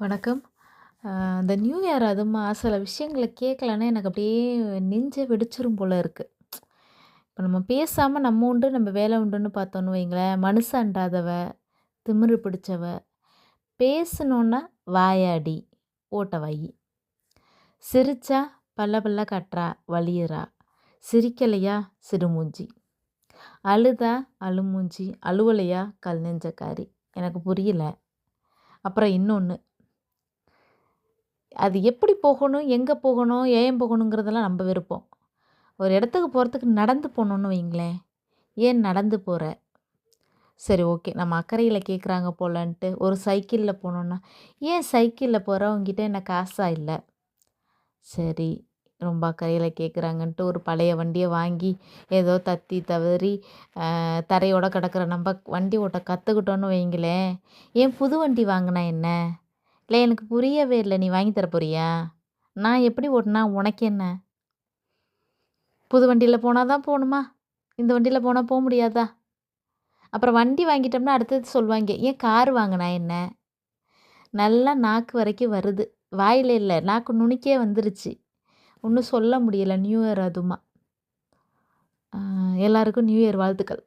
வணக்கம். இந்த new year அதுமா சில விஷயங்களை கேட்கலன்னா எனக்கு அப்படியே நெஞ்சை வெடிச்சிரும் போல் இருக்குது இப்போ நம்ம பேசாமல் நம்ம உண்டு, நம்ம வேலை உண்டுன்னு பார்த்தோன்னு வைங்களேன், மனுஷ அண்டாதவ, திமிரு பிடிச்சவ, பேசுனோன்னா வாயாடி, ஓட்ட வாயி. சிரிச்சா பல்ல பல்ல கட்டுறா வலியுறா. சிரிக்கலையா சிடுமூஞ்சி. அழுதா அழுமூஞ்சி, அழுவலையா கல் நெஞ்சக்காரி. எனக்கு புரியல. அப்புறம் இன்னொன்று அது எப்படி போகணும், எங்கே போகணும், ஏன் போகணுங்கிறதெல்லாம் நம்ம விருப்பம். ஒரு இடத்துக்கு போகிறதுக்கு நடந்து போகணுன்னு வைங்களேன், ஏன் நடந்து போகிற சரி ஓகே. நம்ம அக்கறையில் கேட்குறாங்க போலன்ட்டு ஒரு சைக்கிளில் போனோம்னா, ஏன் சைக்கிளில் போற? என்ன காசா இல்லை சரி. ரொம்ப அக்கறையில் கேட்குறாங்கன்ட்டு ஒரு பழைய வண்டியை வாங்கி, ஏதோ தத்தி தவறி தரையோட கிடக்கிற நம்ம வண்டி ஓட்ட கற்றுக்கிட்டோன்னு வைங்களேன், ஏன் புது வண்டி வாங்கினா என்ன? இல்லை எனக்கு புரியவே இல்லை நீ வாங்கி தர போறியா? நான் எப்படி ஓட்டுனா உனக்கு என்ன? புது வண்டியில் போனால் தான் போகணுமா இந்த வண்டியில் போனால் போக முடியாதா? அப்புறம் வண்டி வாங்கிட்டோம்னா அடுத்தது சொல்லுவாங்க ஏன் கார் வாங்கினா என்ன? நல்லா நாக்கு வரைக்கும் வருது. வாயில இல்லை நாக்கு நுணுக்கே வந்துருச்சு. ஒன்றும் சொல்ல முடியலை நியூ இயர் அதுமா எல்லாருக்கும் நியூ இயர் வாழ்த்துக்கள்.